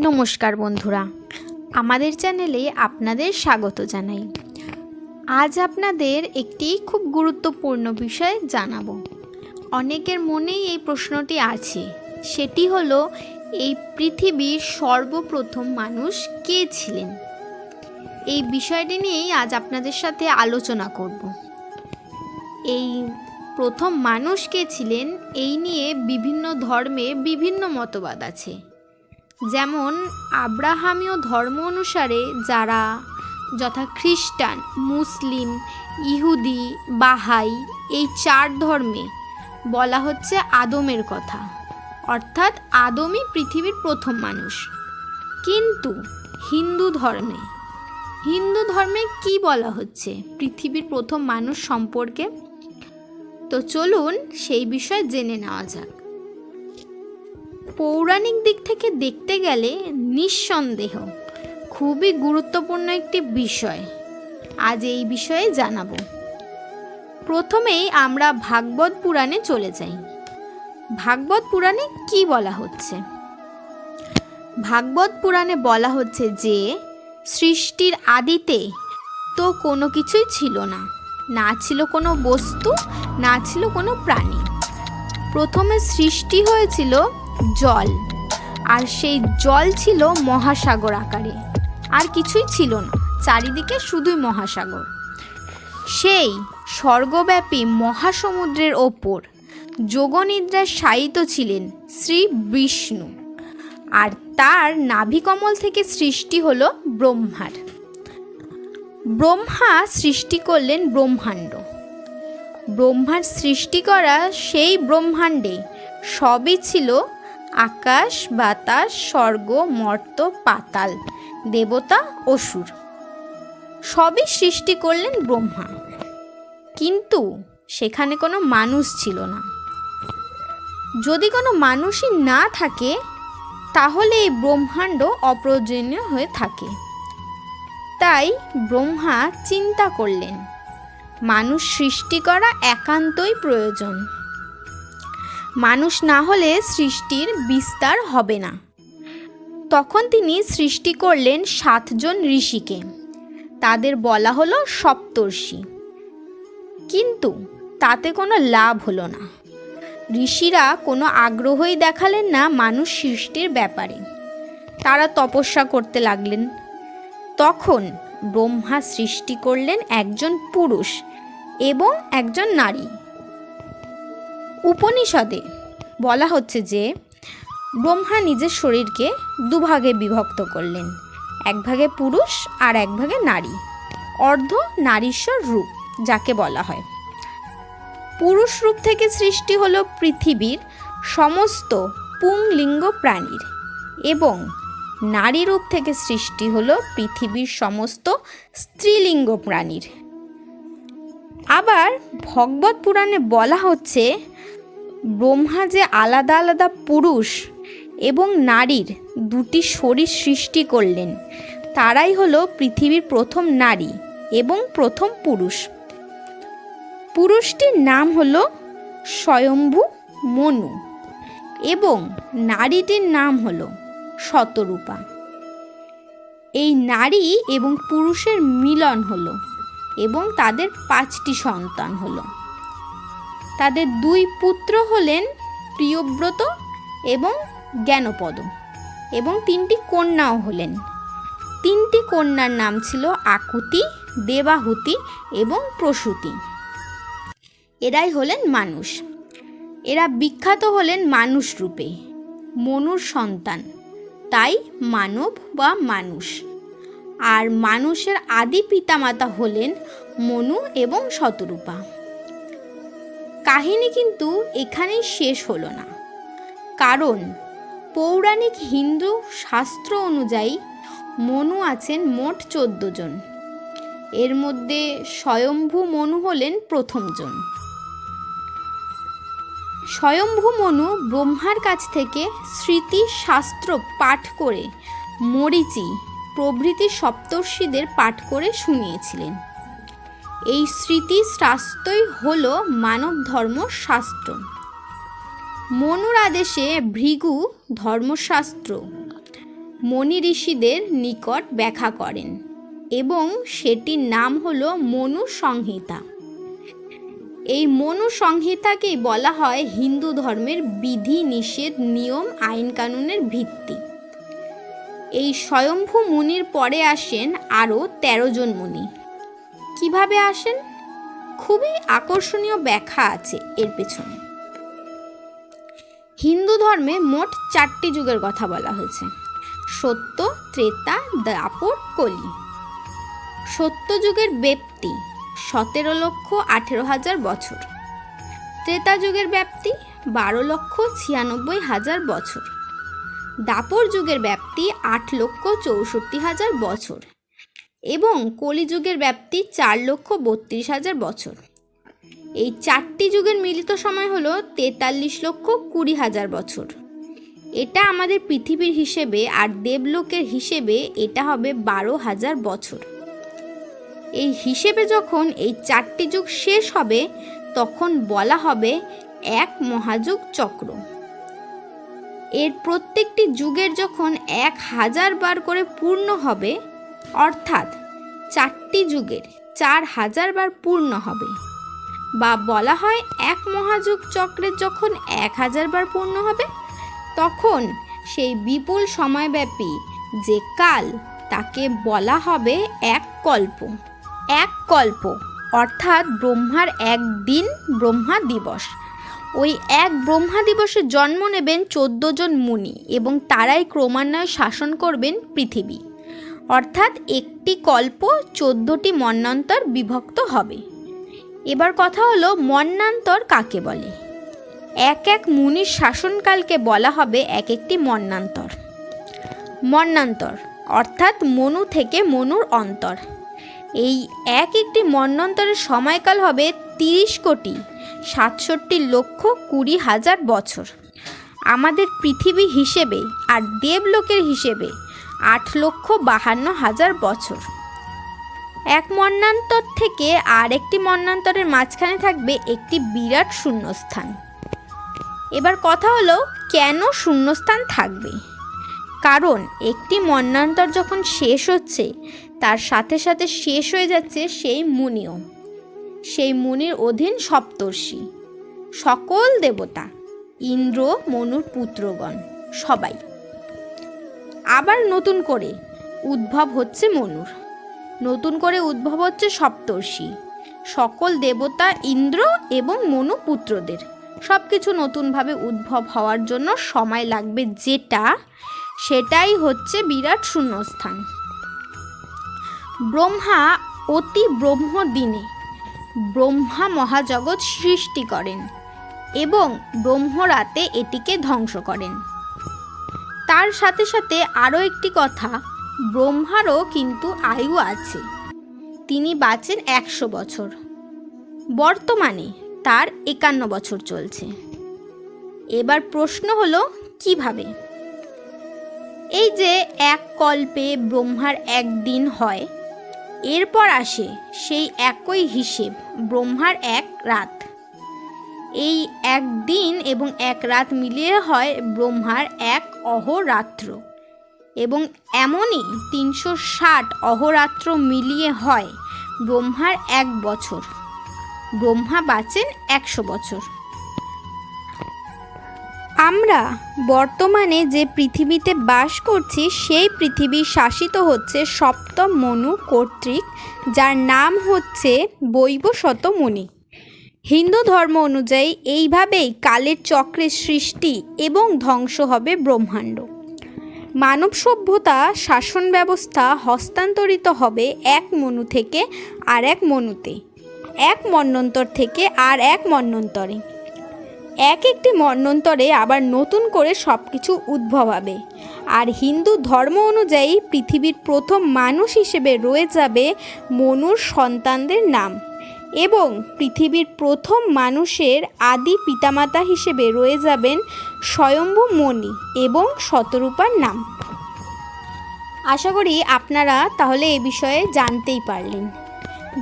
নমস্কার বন্ধুরা। আমাদের চ্যানেলে আপনাদের স্বাগত জানাই। আজ আপনাদের একটি খুব গুরুত্বপূর্ণ বিষয় জানাব। অনেকের মনেই এই প্রশ্নটি আছে, সেটি হলো, এই পৃথিবীর সর্বপ্রথম মানুষ কে ছিলেন? এই বিষয়টি নিয়েই আজ আপনাদের সাথে আলোচনা করব। এই প্রথম মানুষ কে ছিলেন, এই নিয়ে বিভিন্ন ধর্মে বিভিন্ন মতবাদ আছে। যেমন আব্রাহামীয় ধর্ম অনুসারে যারা যথা খ্রিস্টান মুসলিম, ইহুদি, বাহাই, এই চার ধর্মে বলা হচ্ছে আদমের কথা। অর্থাৎ আদমই পৃথিবীর প্রথম মানুষ। কিন্তু হিন্দু ধর্মে হিন্দু ধর্মে কি বলা হচ্ছে পৃথিবীর প্রথম মানুষ সম্পর্কে? তো চলুন সেই বিষয়ে জেনে নেওয়া যাক। পৌরাণিক দিক থেকে দেখতে গেলে নিঃসন্দেহ, খুবই গুরুত্বপূর্ণ একটি বিষয়। আজ এই বিষয়ে জানাব। প্রথমেই আমরা ভাগবত পুরাণে চলে যাই। ভাগবত পুরাণে কি বলা হচ্ছে? ভাগবত পুরাণে বলা হচ্ছে যে, সৃষ্টির আদিতে তো কোনো কিছুই ছিল না। না ছিল কোনো বস্তু, না ছিল কোনো প্রাণী। প্রথমে সৃষ্টি হয়েছিল জল। আর সেই জল ছিল মহাসাগর আকারে। আর কিছুই ছিল না। চারিদিকে শুধুই মহাসাগর। সেই স্বর্গব্যাপী মহাসমুদ্রের ওপর যোগনিদ্রায় শায়িত ছিলেন শ্রী বিষ্ণু। আর তার নাভিকমল থেকে সৃষ্টি হল ব্রহ্মার। ব্রহ্মা সৃষ্টি করলেন ব্রহ্মাণ্ড। ব্রহ্মার সৃষ্টি করা সেই ব্রহ্মাণ্ডে সবই ছিল আকাশ, বাতাস, স্বর্গ, মর্ত, পাতাল, দেবতা, অসুর। সবই সৃষ্টি করলেন ব্রহ্মা। কিন্তু সেখানে কোনো মানুষ ছিল না। যদি কোনো মানুষই না থাকে, তাহলে এই ব্রহ্মাণ্ড অপ্রয়োজনীয় হয়ে থাকে। তাই ব্রহ্মা চিন্তা করলেন, মানুষ সৃষ্টি করা একান্তই প্রয়োজন। মানুষ না হলে সৃষ্টির বিস্তার হবে না। তখন তিনি সৃষ্টি করলেন সাতজন ঋষিকে। তাদের বলা হলো সপ্তর্ষি। কিন্তু তাতে কোনো লাভ হলো না। ঋষিরা কোনো আগ্রহই দেখালেন না মানুষ সৃষ্টির ব্যাপারে। তারা তপস্যা করতে লাগলেন। তখন ব্রহ্মা সৃষ্টি করলেন একজন পুরুষ এবং একজন নারী। উপনিষদে বলা হচ্ছে যে, ব্রহ্মা নিজের শরীরকে দুভাগে বিভক্ত করলেন, এক ভাগে পুরুষ আর এক ভাগে নারী। অর্ধ নারীশ্বর রূপ, যাকে বলা হয়। পুরুষ রূপ থেকে সৃষ্টি হলো পৃথিবীর সমস্ত পুংলিঙ্গ প্রাণীর এবং নারী রূপ থেকে সৃষ্টি হলো পৃথিবীর সমস্ত স্ত্রীলিঙ্গ প্রাণীর। আবার ভগবত পুরাণে বলা হচ্ছে ব্রহ্মা যে আলাদা আলাদা পুরুষ এবং নারীর দুটি শরীর সৃষ্টি করলেন, তারাই হলো পৃথিবীর প্রথম নারী এবং প্রথম পুরুষ। পুরুষটির নাম হলো স্বয়ম্ভু মনু এবং নারীটির নাম হলো শতরূপা। এই নারী এবং পুরুষের মিলন হলো এবং তাদের পাঁচটি সন্তান হলো। তাদের দুই পুত্র হলেন প্রিয়ব্রত এবং জ্ঞানপদ এবং তিনটি কন্যাও হলেন। তিনটি কন্যার নাম ছিল আকুতি, দেবাহুতি এবং প্রসূতি। এরাই হলেন মানুষ। এরা বিখ্যাত হলেন মানুষ রূপে। মনুর সন্তান। তাই মানব বা মানুষ। আর মানুষের আদি পিতামাতা হলেন মনু এবং শতরূপা। কাহিনী কিন্তু এখানেই শেষ হলো না। কারণ পৌরাণিক হিন্দু শাস্ত্র অনুযায়ী মনু আছেন মোট চোদ্দ জন। এর মধ্যে স্বয়ম্ভু মনু হলেন প্রথমজন স্বয়ম্ভু মনু ব্রহ্মার কাছ থেকে স্মৃতি শাস্ত্র পাঠ করে মরিচি প্রভৃতি সপ্তর্ষিদের পাঠ করে শুনিয়েছিলেন। এই স্মৃতি শাস্ত্রই হল মানব ধর্ম শাস্ত্র। মনুর আদেশে ভৃগু ধর্মশাস্ত্র। মনি ঋষিদের নিকট ব্যাখ্যা করেন এবং সেটির নাম হলো মনু সংহিতা। এই মনু সংহিতাকেই বলা হয় হিন্দু ধর্মের বিধি নিষেধ নিয়ম আইন কানুনের ভিত্তি। এই স্বয়ম্ভু মুনির পরে আসেন আরও তেরো জন মুনি। কীভাবে আসেন? খুবই আকর্ষণীয় ব্যাখ্যা আছে এর পেছনে। হিন্দু ধর্মে মোট চারটি যুগের কথা বলা হয়েছে। সত্য, ত্রেতা দাপর কলি। সত্য যুগের ব্যাপ্তি সতেরো লক্ষ আঠেরো হাজার বছর। ত্রেতা যুগের ব্যাপ্তি বারো লক্ষ ছিয়ানব্বই হাজার বছর। দাপর যুগের ব্যাপ্তি আট লক্ষ চৌষট্টি হাজার বছর। এবং কলিযুগের ব্যাপ্তি চার লক্ষ বত্রিশ হাজার বছর। এই চারটি যুগের মিলিত সময় হলো তেতাল্লিশ লক্ষ কুড়ি হাজার বছর। এটা আমাদের পৃথিবীর হিসেবে আর দেবলোকের হিসেবে এটা হবে বারো হাজার বছর। এই হিসেবে যখন এই চারটি যুগ শেষ হবে, তখন বলা হবে এক মহাযুগ চক্র। এর প্রত্যেকটি যুগের যখন এক হাজার বার করে পূর্ণ হবে অর্থাৎ চারটি যুগের চার হাজার বার পূর্ণ হবে। বা বলা হয় এক মহাযুগ চক্রের যখন এক হাজার বার পূর্ণ হবে, তখন সেই বিপুল সময়ব্যাপী যে কাল, তাকে বলা হবে এক কল্প। এক কল্প, অর্থাৎ ব্রহ্মার এক দিন ব্রহ্মা দিবস। ওই এক ব্রহ্মা দিবসে জন্ম নেবেন চোদ্দ জন মুনি এবং তারাই ক্রমান্বয়ে শাসন করবেন পৃথিবী। অর্থাৎ একটি কল্প চোদ্দটি মন্নান্তর বিভক্ত হবে। এবার কথা হলো মন্নান্তর কাকে বলে? এক এক মুনির শাসনকালকে বলা হবে এক একটি মন্নান্তর। মন্নান্তর অর্থাৎ মনু থেকে মনুর অন্তর। এই এক একটি মন্বন্তরের সময়কাল হবে তিরিশ কোটি, সাতষট্টি লক্ষ কুড়ি হাজার বছর। আমাদের পৃথিবী হিসেবে আর দেবলোকের হিসেবে আট লক্ষ বাহান্ন হাজার বছর। এক মন্নান্তর থেকে আর একটি মন্নান্তরের মাঝখানে থাকবে একটি বিরাট শূন্যস্থান। এবার কথা হলো, কেন শূন্যস্থান থাকবে? কারণ একটি মন্নান্তর যখন শেষ হচ্ছে, তার সাথে সাথে শেষ হয়ে যাচ্ছে সেই মুনিও। সেই মুনির অধীন সপ্তর্ষি। সকল দেবতা, ইন্দ্র, মনুর পুত্রগণ, সবাই। আবার নতুন করে। উদ্ভব হচ্ছে মনুর। নতুন করে উদ্ভব হচ্ছে সপ্তর্ষি। সকল দেবতা ইন্দ্র এবং মনু পুত্রদের। সব কিছু নতুনভাবে উদ্ভব হওয়ার জন্য সময় লাগবে যেটা, সেটাই হচ্ছে বিরাট শূন্যস্থান। ব্রহ্মা অতি ব্রহ্ম দিনে ব্রহ্মা মহাজগৎ সৃষ্টি করেন এবং ব্রহ্মরাতে এটিকে ধ্বংস করেন। তার সাথে সাথে আরও একটি কথা, ব্রহ্মারও কিন্তু আয়ু আছে। তিনি বাঁচেন একশো বছর। বর্তমানে তার একান্ন বছর চলছে। এবার প্রশ্ন হলো, কীভাবে? এই যে এক কল্পে ব্রহ্মার একদিন হয়, এরপর আসে সেই একই হিসেব, ব্রহ্মার এক রাত। এই এক দিন এবং এক রাত মিলিয়ে হয় ব্রহ্মার এক অহরাত্র। এবং এমনই তিনশো ষাট অহরাত্র মিলিয়ে হয় ব্রহ্মার এক বছর। ব্রহ্মা বাঁচেন একশো বছর। আমরা বর্তমানে যে পৃথিবীতে বাস করছি, সেই পৃথিবী শাসিত হচ্ছে সপ্তম মনু কর্তৃক, যার নাম হচ্ছে বৈবশত মুনি হিন্দু ধর্ম অনুযায়ী এইভাবেই কালের চক্রের সৃষ্টি এবং ধ্বংস হবে ব্রহ্মাণ্ড। মানব সভ্যতা শাসন ব্যবস্থা হস্তান্তরিত হবে এক মনু থেকে আর এক মনুতে, এক মন্বন্তর থেকে আর এক মন্বন্তরে এক একটি মন্বন্তরে আবার নতুন করে সব কিছু উদ্ভব হবে। আর হিন্দু ধর্ম অনুযায়ী পৃথিবীর প্রথম মানুষ হিসেবে রয়ে যাবে মনুর সন্তানদের নাম। এবং পৃথিবীর প্রথম মানুষের আদি পিতামাতা হিসেবে রয়ে যাবেন স্বয়ম্ভু মণি এবং শতরূপার নাম। আশা করি আপনারা তাহলে এ বিষয়ে জানতেই পারলেন।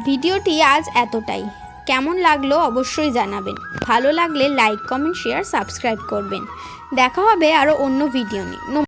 ভিডিওটি আজ এতটাই। কেমন লাগল অবশ্যই জানাবেন। ভালো লাগলে লাইক, কমেন্ট, শেয়ার, সাবস্ক্রাইব করবেন। দেখা হবে আরও অন্য ভিডিও নিয়ে।